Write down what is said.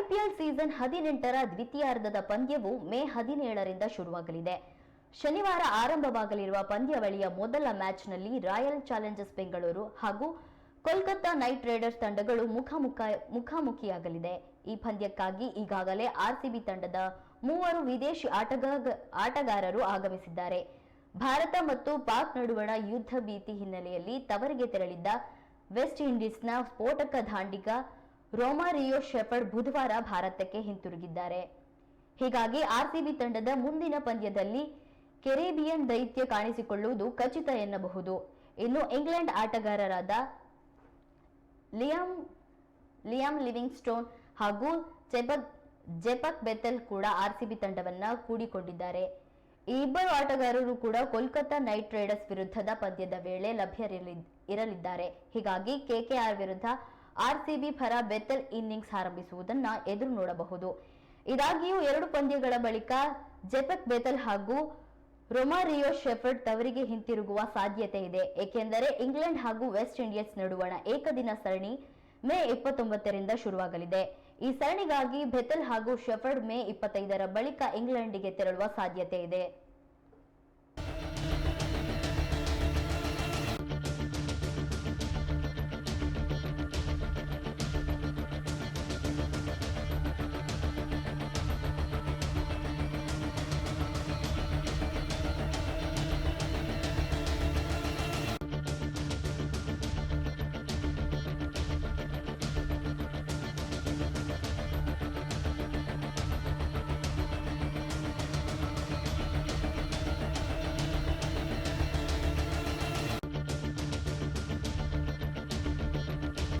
IPL season ಹದಿನೆಂಟರ ದ್ವಿತೀಯಾರ್ಧದ ಪಂದ್ಯವು ಮೇ ಹದಿನೇಳರಿಂದ ಶುರುವಾಗಲಿದೆ. ಶನಿವಾರ ಆರಂಭವಾಗಲಿರುವ ಪಂದ್ಯಾವಳಿಯ ಮೊದಲ ಮ್ಯಾಚ್ನಲ್ಲಿ ರಾಯಲ್ ಚಾಲೆಂಜರ್ಸ್ ಬೆಂಗಳೂರು ಹಾಗೂ ಕೋಲ್ಕತ್ತಾ ನೈಟ್ ರೈಡರ್ಸ್ ತಂಡಗಳು ಮುಖಾಮುಖ ಮುಖಾಮುಖಿಯಾಗಲಿದೆ. ಈ ಪಂದ್ಯಕ್ಕಾಗಿ ಈಗಾಗಲೇ ಆರ್ಸಿಬಿ ತಂಡದ ಮೂವರು ವಿದೇಶಿ ಆಟಗಾಗ ಆಟಗಾರರು ಆಗಮಿಸಿದ್ದಾರೆ. ಭಾರತ ಮತ್ತು ಪಾಕ್ ನಡುವಣ ಯುದ್ಧ ಭೀತಿ ಹಿನ್ನೆಲೆಯಲ್ಲಿ ತವರಿಗೆ ತೆರಳಿದ್ದ ವೆಸ್ಟ್ ಇಂಡೀಸ್ನ ಸ್ಫೋಟಕ ದಾಂಡಿಗ ರೋಮಾರಿಯೋ ಶೆಫರ್ಡ್ ಬುಧವಾರ ಭಾರತಕ್ಕೆ ಹಿಂತಿರುಗಿದ್ದಾರೆ. ಹೀಗಾಗಿ ಆರ್ಸಿಬಿ ತಂಡದ ಮುಂದಿನ ಪಂದ್ಯದಲ್ಲಿ ಕೆರೇಬಿಯನ್ ದೈತ್ಯ ಕಾಣಿಸಿಕೊಳ್ಳುವುದು ಖಚಿತ ಎನ್ನಬಹುದು. ಇನ್ನು ಇಂಗ್ಲೆಂಡ್ ಆಟಗಾರರಾದ ಲಿಯಾಮ್ ಲಿಯಾಮ್ ಲಿವಿಂಗ್ ಸ್ಟೋನ್ ಹಾಗೂ ಜೆಪಕ್ ಜೆಪಕ್ ಬೆತಲ್ ಕೂಡ ಆರ್ಸಿಬಿ ತಂಡವನ್ನ ಕೂಡಿಕೊಂಡಿದ್ದಾರೆ. ಈ ಇಬ್ಬರು ಆಟಗಾರರು ಕೂಡ ಕೋಲ್ಕತ್ತಾ ನೈಟ್ ರೈಡರ್ಸ್ ವಿರುದ್ಧದ ಪಂದ್ಯದ ವೇಳೆ ಲಭ್ಯರಿರಲಿ ಇರಲಿದ್ದಾರೆ. ಹೀಗಾಗಿ ಕೆಕೆಆರ್ ವಿರುದ್ಧ ಆರ್ಸಿಬಿ ಪರ ಬೆತ್ತಲ್ ಇನ್ನಿಂಗ್ಸ್ ಆರಂಭಿಸುವುದನ್ನ ಎದುರು ನೋಡಬಹುದು. ಇದಾಗಿಯೂ ಎರಡು ಪಂದ್ಯಗಳ ಬಳಿಕ ಜೆಪಕ್ ಬೆತಲ್ ಹಾಗೂ ರೊಮಾರಿಯೋ ಶೆಫರ್ಡ್ ತವರಿಗೆ ಹಿಂತಿರುಗುವ ಸಾಧ್ಯತೆ ಇದೆ. ಏಕೆಂದರೆ ಇಂಗ್ಲೆಂಡ್ ಹಾಗೂ ವೆಸ್ಟ್ ಇಂಡೀಸ್ ನಡುವಣ ಏಕದಿನ ಸರಣಿ ಮೇ ಇಪ್ಪತ್ತೊಂಬತ್ತರಿಂದ ಶುರುವಾಗಲಿದೆ. ಈ ಸರಣಿಗಾಗಿ ಬೆತಲ್ ಹಾಗೂ ಶೆಫರ್ಡ್ ಮೇ ಇಪ್ಪತ್ತೈದರ ಬಳಿಕ ಇಂಗ್ಲೆಂಡಿಗೆ ತೆರಳುವ ಸಾಧ್ಯತೆ ಇದೆ.